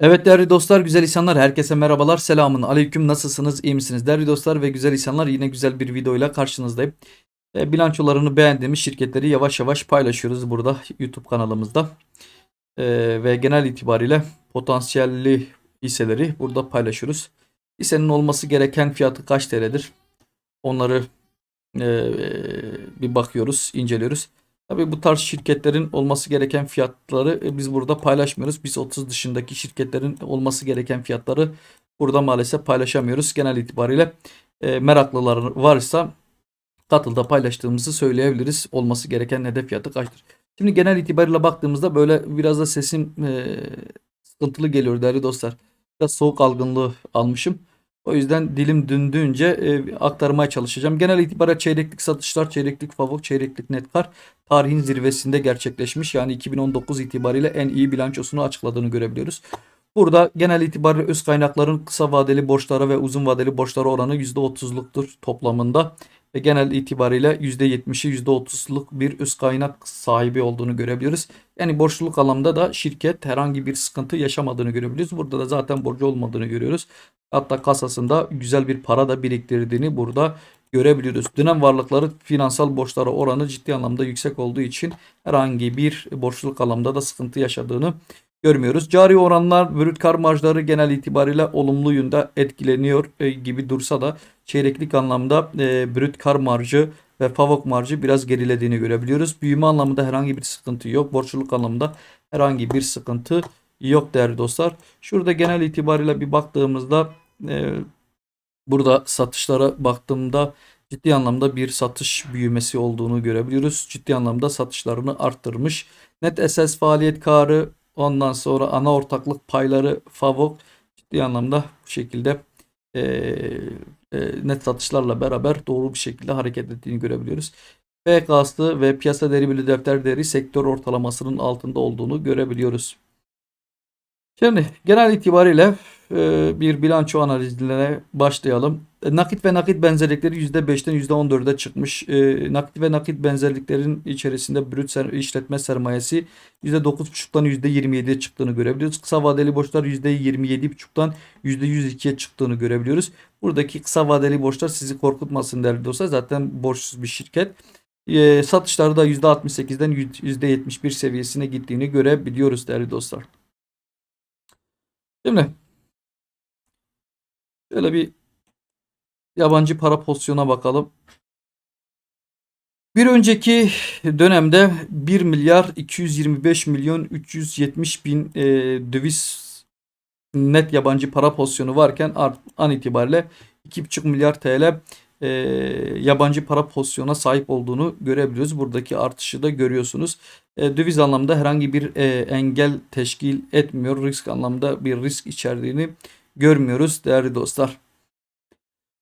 Evet değerli dostlar, güzel insanlar, herkese merhabalar, selamun aleyküm, nasılsınız, iyi misiniz? Değerli dostlar ve güzel insanlar yine güzel bir videoyla karşınızdayım. E, bilançolarını beğendiğimiz şirketleri yavaş yavaş paylaşıyoruz burada YouTube kanalımızda. E, ve genel itibariyle potansiyelli hisseleri burada paylaşıyoruz. Hissenin olması gereken fiyatı kaç TL'dir? Onları e, bir bakıyoruz, inceliyoruz. Tabii bu tarz şirketlerin olması gereken fiyatları e, biz burada paylaşmıyoruz. Biz 30 dışındaki şirketlerin olması gereken fiyatları burada maalesef paylaşamıyoruz. Genel itibariyle e, meraklılar varsa katılda paylaştığımızı söyleyebiliriz. Olması gereken hedef fiyatı kaçtır? Şimdi genel itibariyle baktığımızda böyle biraz da sesim e, sıkıntılı geliyor değerli dostlar. Biraz soğuk algınlığı almışım. O yüzden dilim döndüğünce e, aktarmaya çalışacağım. Genel itibariyle çeyreklik satışlar, çeyreklik favok, çeyreklik netkar tarihin zirvesinde gerçekleşmiş. Yani 2019 itibariyle en iyi bilançosunu açıkladığını görebiliyoruz. Burada genel itibariyle öz kaynakların kısa vadeli borçlara ve uzun vadeli borçlara oranı %30'luktur toplamında. Ve genel itibariyle %70'i %30'luk bir öz kaynak sahibi olduğunu görebiliyoruz. Yani borçluluk anlamda da şirket herhangi bir sıkıntı yaşamadığını görebiliyoruz. Burada da zaten borcu olmadığını görüyoruz. Hatta kasasında güzel bir para da biriktirdiğini burada görebiliyoruz. Dönem varlıkları finansal borçlara oranı ciddi anlamda yüksek olduğu için herhangi bir borçluluk anlamda da sıkıntı yaşadığını görmüyoruz. Cari oranlar brüt kar marjları genel itibariyle olumlu yönde etkileniyor e, gibi dursa da çeyreklik anlamda e, brüt kar marjı ve favok marjı biraz gerilediğini görebiliyoruz. Büyüme anlamında herhangi bir sıkıntı yok. Borçluluk anlamında herhangi bir sıkıntı yok değerli dostlar. Şurada genel itibariyle bir baktığımızda e, burada satışlara baktığımda ciddi anlamda bir satış büyümesi olduğunu görebiliyoruz. Ciddi anlamda satışlarını arttırmış. Net esas faaliyet karı ondan sonra ana ortaklık payları favok ciddi anlamda bu şekilde e, e, net satışlarla beraber doğru bir şekilde hareket ettiğini görebiliyoruz. PKS'lı ve piyasa değeri bölü defter değeri sektör ortalamasının altında olduğunu görebiliyoruz. Şimdi genel itibariyle e, bir bilanço analizine başlayalım. E, nakit ve nakit benzerlikleri %5'ten %14'e çıkmış. E, nakit ve nakit benzerliklerin içerisinde brüt işletme sermayesi %9,5'tan %27'ye çıktığını görebiliyoruz. Kısa vadeli borçlar %27,5'tan %102'ye çıktığını görebiliyoruz. Buradaki kısa vadeli borçlar sizi korkutmasın değerli dostlar. Zaten borçsuz bir şirket. E, satışları da %68'den %71 seviyesine gittiğini görebiliyoruz değerli dostlar. Değil Şöyle bir yabancı para pozisyona bakalım. Bir önceki dönemde 1 milyar 225 milyon 370 bin e, döviz net yabancı para pozisyonu varken an itibariyle 2,5 milyar TL e, yabancı para pozisyona sahip olduğunu görebiliyoruz. Buradaki artışı da görüyorsunuz. E, döviz anlamda herhangi bir e, engel teşkil etmiyor. Risk anlamda bir risk içerdiğini görmüyoruz değerli dostlar.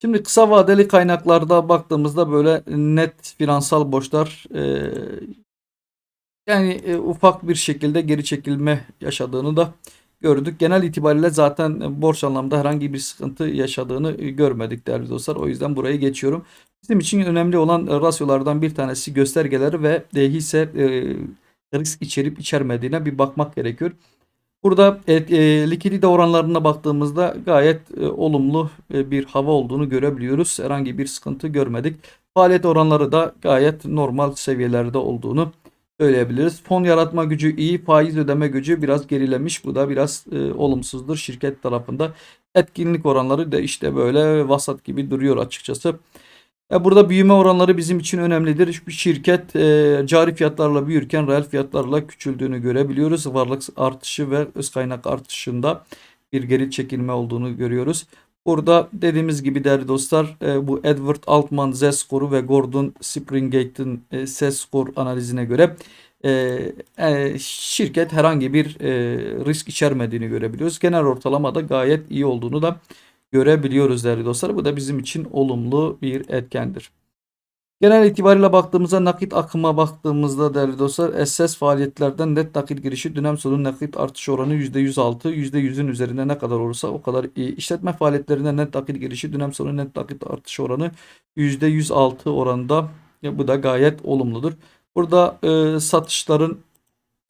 Şimdi kısa vadeli kaynaklarda baktığımızda böyle net finansal borçlar e, yani e, ufak bir şekilde geri çekilme yaşadığını da gördük. Genel itibariyle zaten borç anlamda herhangi bir sıkıntı yaşadığını görmedik değerli dostlar. O yüzden burayı geçiyorum. Bizim için önemli olan rasyolardan bir tanesi göstergeleri ve hisse e, risk içerip içermediğine bir bakmak gerekiyor. Burada e, e, likidite oranlarına baktığımızda gayet e, olumlu e, bir hava olduğunu görebiliyoruz. Herhangi bir sıkıntı görmedik. Faaliyet oranları da gayet normal seviyelerde olduğunu söyleyebiliriz. Fon yaratma gücü iyi, faiz ödeme gücü biraz gerilemiş. Bu da biraz e, olumsuzdur şirket tarafında. Etkinlik oranları da işte böyle vasat gibi duruyor açıkçası. E, burada büyüme oranları bizim için önemlidir. Bir şirket e, cari fiyatlarla büyürken reel fiyatlarla küçüldüğünü görebiliyoruz. Varlık artışı ve öz kaynak artışında bir geri çekilme olduğunu görüyoruz. Burada dediğimiz gibi değerli dostlar e, bu Edward Altman Z skoru ve Gordon Springgate'in e, S skor analizine göre e, e, şirket herhangi bir e, risk içermediğini görebiliyoruz. Genel ortalamada gayet iyi olduğunu da görebiliyoruz değerli dostlar. Bu da bizim için olumlu bir etkendir. Genel itibariyle baktığımızda nakit akıma baktığımızda değerli dostlar SS faaliyetlerden net nakit girişi dönem sonu nakit artış oranı %106 %100'ün üzerinde ne kadar olursa o kadar iyi. İşletme faaliyetlerinde net nakit girişi dönem sonu net nakit artış oranı %106 oranında ya bu da gayet olumludur. Burada e, satışların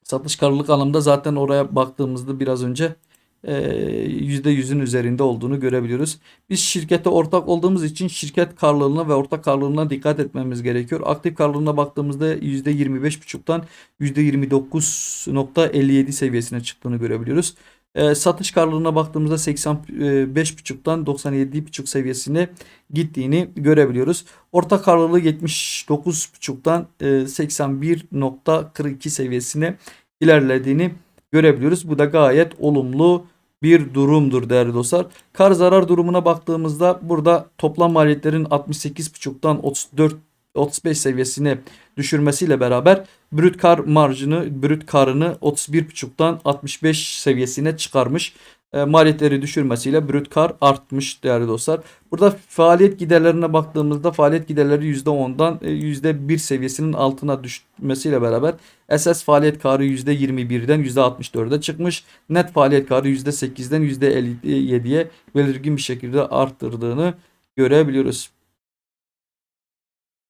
satış karlılık anlamda zaten oraya baktığımızda biraz önce %100'ün üzerinde olduğunu görebiliyoruz. Biz şirkete ortak olduğumuz için şirket karlılığına ve ortak karlılığına dikkat etmemiz gerekiyor. Aktif karlılığına baktığımızda %25,5'tan %29.57 seviyesine çıktığını görebiliyoruz. E, satış karlılığına baktığımızda 85,5'tan 97,5 seviyesine gittiğini görebiliyoruz. Orta karlılığı 79,5'tan e, 81.42 seviyesine ilerlediğini görebiliyoruz. Bu da gayet olumlu bir durumdur değerli dostlar. Kar zarar durumuna baktığımızda burada toplam maliyetlerin 68,5'tan 34 35 seviyesine düşürmesiyle beraber brüt kar marjını, brüt karını 31,5'tan 65 seviyesine çıkarmış. E, maliyetleri düşürmesiyle brüt kar artmış değerli dostlar. Burada faaliyet giderlerine baktığımızda faaliyet giderleri %10'dan e, %1 seviyesinin altına düşmesiyle beraber esas faaliyet karı %21'den %64'e çıkmış. Net faaliyet karı %8'den %57'ye belirgin bir şekilde arttırdığını görebiliyoruz.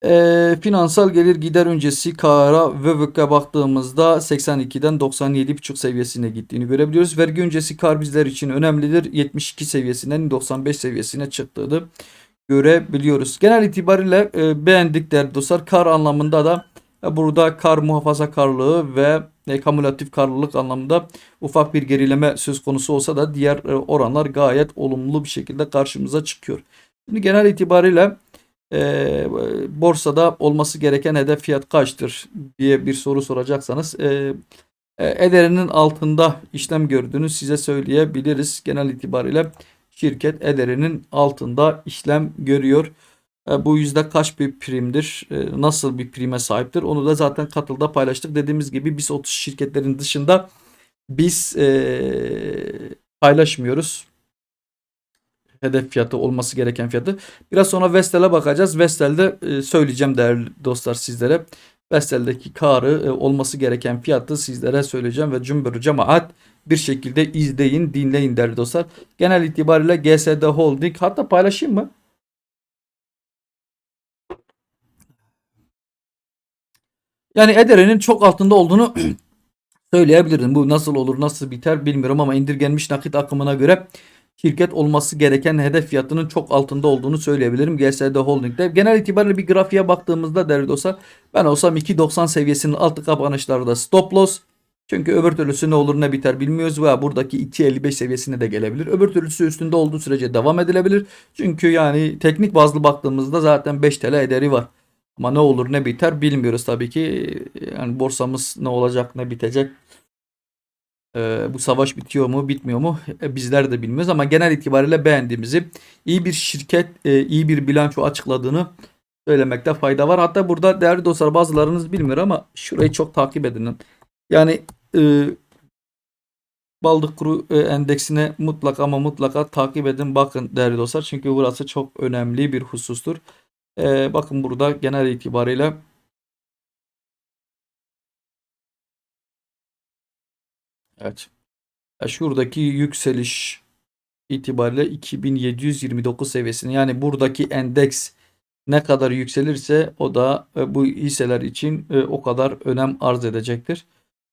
E, finansal gelir gider öncesi kara ve VÖK'e baktığımızda 82'den 97,5 seviyesine gittiğini görebiliyoruz. Vergi öncesi kar bizler için önemlidir. 72 seviyesinden 95 seviyesine çıktığını görebiliyoruz. Genel itibariyle e, beğendik değerli dostlar. Kar anlamında da e, burada kar muhafazakarlığı ve e, kamulatif karlılık anlamında ufak bir gerileme söz konusu olsa da diğer e, oranlar gayet olumlu bir şekilde karşımıza çıkıyor. Şimdi genel itibariyle e, borsada olması gereken hedef fiyat kaçtır diye bir soru soracaksanız e, ederinin altında işlem gördüğünü size söyleyebiliriz. Genel itibariyle şirket ederinin altında işlem görüyor. E, bu yüzde kaç bir primdir? E, nasıl bir prime sahiptir? Onu da zaten katılda paylaştık. Dediğimiz gibi biz 30 şirketlerin dışında biz e, paylaşmıyoruz hedef fiyatı olması gereken fiyatı. Biraz sonra Vestel'e bakacağız. Vestel'de e, söyleyeceğim değerli dostlar sizlere. Vestel'deki karı e, olması gereken fiyatı sizlere söyleyeceğim ve cümbür cemaat bir şekilde izleyin, dinleyin değerli dostlar. Genel itibariyle GSD Holding hatta paylaşayım mı? Yani Edere'nin çok altında olduğunu söyleyebilirim. Bu nasıl olur, nasıl biter bilmiyorum ama indirgenmiş nakit akımına göre şirket olması gereken hedef fiyatının çok altında olduğunu söyleyebilirim GSD Holding'de. Genel itibariyle bir grafiğe baktığımızda değerli dostlar ben olsam 2.90 seviyesinin altı kapanışlarda stop loss. Çünkü öbür türlüsü ne olur ne biter bilmiyoruz veya buradaki 2.55 seviyesine de gelebilir. Öbür türlüsü üstünde olduğu sürece devam edilebilir. Çünkü yani teknik bazlı baktığımızda zaten 5 TL ederi var. Ama ne olur ne biter bilmiyoruz tabii ki. Yani borsamız ne olacak ne bitecek ee, bu savaş bitiyor mu bitmiyor mu e, bizler de bilmiyoruz ama genel itibariyle beğendiğimizi iyi bir şirket e, iyi bir bilanço açıkladığını söylemekte fayda var. Hatta burada değerli dostlar bazılarınız bilmiyor ama şurayı çok takip edin. Yani e, Baldık Kuru e, endeksine mutlaka ama mutlaka takip edin. Bakın değerli dostlar çünkü burası çok önemli bir husustur. E, bakın burada genel itibariyle Evet. Ya şuradaki yükseliş itibariyle 2729 seviyesine yani buradaki endeks ne kadar yükselirse o da e, bu hisseler için e, o kadar önem arz edecektir.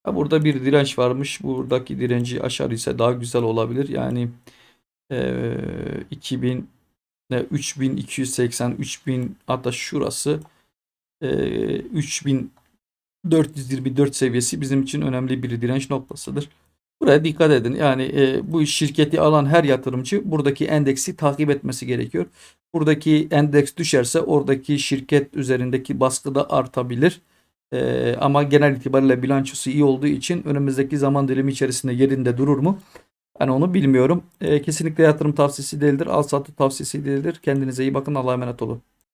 Burada bir direnç varmış. Buradaki direnci aşar ise daha güzel olabilir. Yani e, 2000 3280 3000 hatta şurası e, 3000 424 seviyesi bizim için önemli bir direnç noktasıdır. Buraya dikkat edin. Yani e, bu şirketi alan her yatırımcı buradaki endeksi takip etmesi gerekiyor. Buradaki endeks düşerse oradaki şirket üzerindeki baskı da artabilir. E, ama genel itibariyle bilançosu iyi olduğu için önümüzdeki zaman dilimi içerisinde yerinde durur mu? Ben onu bilmiyorum. E, kesinlikle yatırım tavsiyesi değildir. Al satı tavsiyesi değildir. Kendinize iyi bakın. Allah'a emanet olun.